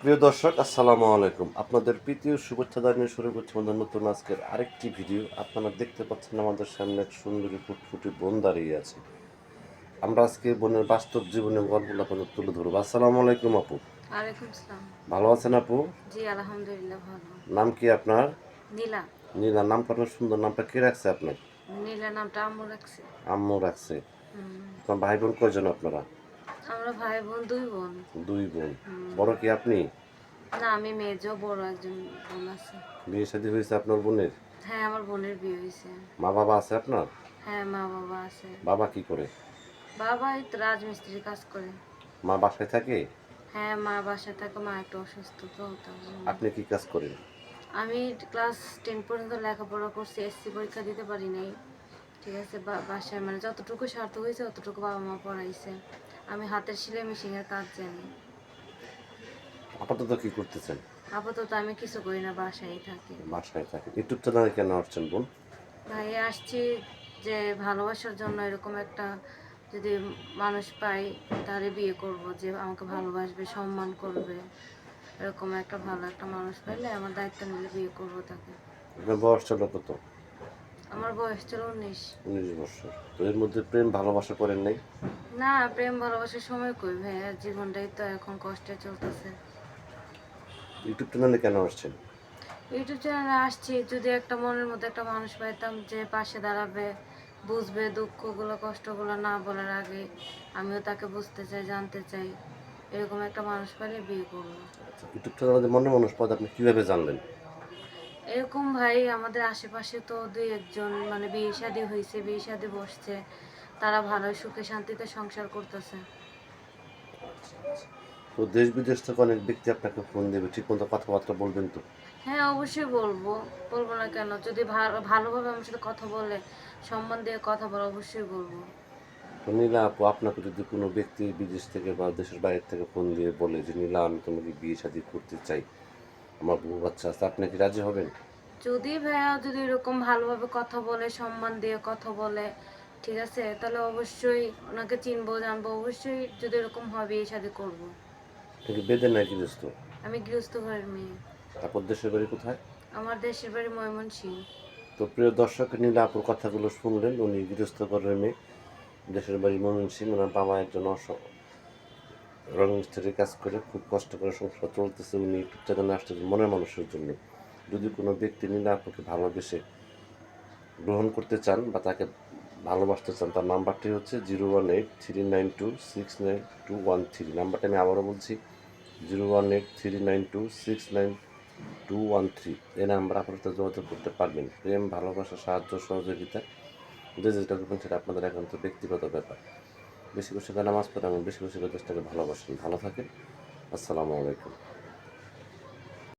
প্রিয় দর্শক আসসালামু আলাইকুম। আপনাদের প্রীতি ও শুভেচ্ছা জানিয়ে শুরু করছি আমাদের নতুন আজকের আরেকটি ভিডিও। আপনারা দেখতে পাচ্ছেন আমাদের সামনে এক সুন্দরী ফুটফুটি বোন দাঁড়িয়ে আছে। আমরা আজকে বোনের বাস্তব জীবনের গল্পগুলো আপনাদের তুলে ধরবো। আসসালামু আলাইকুম আপু। ভালো আছেন আপু? জি আলহামদুলিল্লাহ ভালো। নাম কি আপনার? নীলা। নীলা নাম করার সুন্দর। নামটা কে রাখছে আপনার? নীলা নামটা আম্মু রাখছে। আম্মু রাখছে। ভাই বোন কয়জন আপনারা? আমরা ভাই বোন দুই বোন। দুই বোন। বড় কি আপনি? না আমি মেজো বড় একজন বোন আছে। বিয়ে শাদী হয়েছে আপনার বোনের? হ্যাঁ আমার বোনের বিয়ে হয়েছে। মা বাবা আছে আপনার? হ্যাঁ মা বাবা আছে। বাবা কি করে? বাবা এই তো রাজমিস্ত্রি কাজ করে। মা বাসায় থাকে? হ্যাঁ মা বাসায় থাকে মা একটু অসুস্থ তো আপনি কি কাজ করেন? আমি ক্লাস টেন পর্যন্ত লেখাপড়া করছি এসসি পরীক্ষা দিতে পারি নাই। ঠিক আছে বাসায় মানে যতটুকু সার্থক হয়েছে ততটুকু বাবা মা পড়াইছে। আমি হাতের সেলাই মেশিনের কাজ জানি। আপাতত কি করতেছেন? আপাতত আমি কিছু করি না বাসায় থাকি। বাসায় থাকেন। ইউটিউব চ্যানেলে কেন আসছেন বোন ভাই আসছি যে ভালোবাসার জন্য এরকম একটা যদি মানুষ পাই তাহলে বিয়ে করব যে আমাকে ভালোবাসবে সম্মান করবে। এরকম একটা ভালো একটা মানুষ পাইলে আমার দায়িত্ব নিলে বিয়ে করব তাকে। বয়স ছিল কত? আমার বয়স ছিল উনিশ। উনিশ বছর। তো এর মধ্যে প্রেম ভালোবাসা করেন নাই? না প্রেম ভালোবাসার সময় কই ভাই জীবনটাই তো এখন কষ্টে চলতেছে। ইউটিউব চ্যানেলে কেন আসছেন? ইউটিউব চ্যানেলে আসছি যদি একটা মনের মধ্যে একটা মানুষ পাইতাম যে পাশে দাঁড়াবে বুঝবে দুঃখগুলো কষ্টগুলো না বলার আগে আমিও তাকে বুঝতে চাই জানতে চাই। এরকম একটা মানুষ পেলে বিয়ে করব। ইউটিউব চ্যানেলে মনে মানুষ পদ আপনি কীভাবে জানলেন? এরকম ভাই আমাদের আশেপাশে তো দুই একজন মানে বিয়ে শাদী হয়েছে বিয়ে শাদী বসছে তারা ভালো সুখে শান্তিতে সংসার করতেছে। তো দেশ বিদেশ থেকে অনেক ব্যক্তি আপনাকে ফোন দেবে ঠিক মতো কথাবার্তা বলবেন তো? হ্যাঁ অবশ্যই বলব বলব না কেন? যদি ভালো ভালোভাবে আমার সাথে কথা বলে সম্মান দিয়ে কথা বলে অবশ্যই বলব। নীলা আপু আপনাকে যদি কোনো ব্যক্তি বিদেশ থেকে বা দেশের বাইরে থেকে ফোন দিয়ে বলে যে নীলা আমি তোমাকে বিয়ে শাদী করতে চাই। আমার বউ বাচ্চা আছে আপনি কি রাজি হবেন? যদি ভাইয়া যদি এরকম ভালোভাবে কথা বলে সম্মান দিয়ে কথা বলে ঠিক আছে তাহলে অবশ্যই ওনাকে চিনবো জানব অবশ্যই যদি এরকম হবে এই সাথে করব। কিন্তু বেদে নাই গৃহস্থ? আমি গৃহস্থ ঘরের মেয়ে। তারপর দেশের বাড়ি কোথায়? আমার দেশের বাড়ি ময়মনসিংহ। তো প্রিয় দর্শক নীলা আপুর কথাগুলো শুনলেন উনি গৃহস্থ ঘরের মেয়ে দেশের বাড়ি মমিন সিং ওনার বাবা একজন অস রং মিস্ত্রির কাজ করে খুব কষ্ট করে সংসার চলতেছে, উনি ইউটিউব চ্যানেলে আসতেছে মনের মানুষের জন্য। যদি কোনো ব্যক্তি নীলা আপনাকে ভালোবেসে গ্রহণ করতে চান বা তাকে ভালোবাসতে চান, তার নাম্বারটি হচ্ছে zero one eight three nine two six nine two one three. নাম্বারটা আমি আবারও বলছি, zero one eight three nine two six nine two one three. এই নাম্বার আপনার সাথে যোগাযোগ করতে পারবেন। প্রেম, ভালোবাসা, সাহায্য, সহযোগিতা, যে যেটা করবেন সেটা আপনাদের একান্ত ব্যক্তিগত ব্যাপার। বেশি বেশি করে নামাজ পড়ে এবং বেশি বেশি করে দেশটাকে ভালোবাসেন। ভালো থাকেন। আসসালামু আলাইকুম।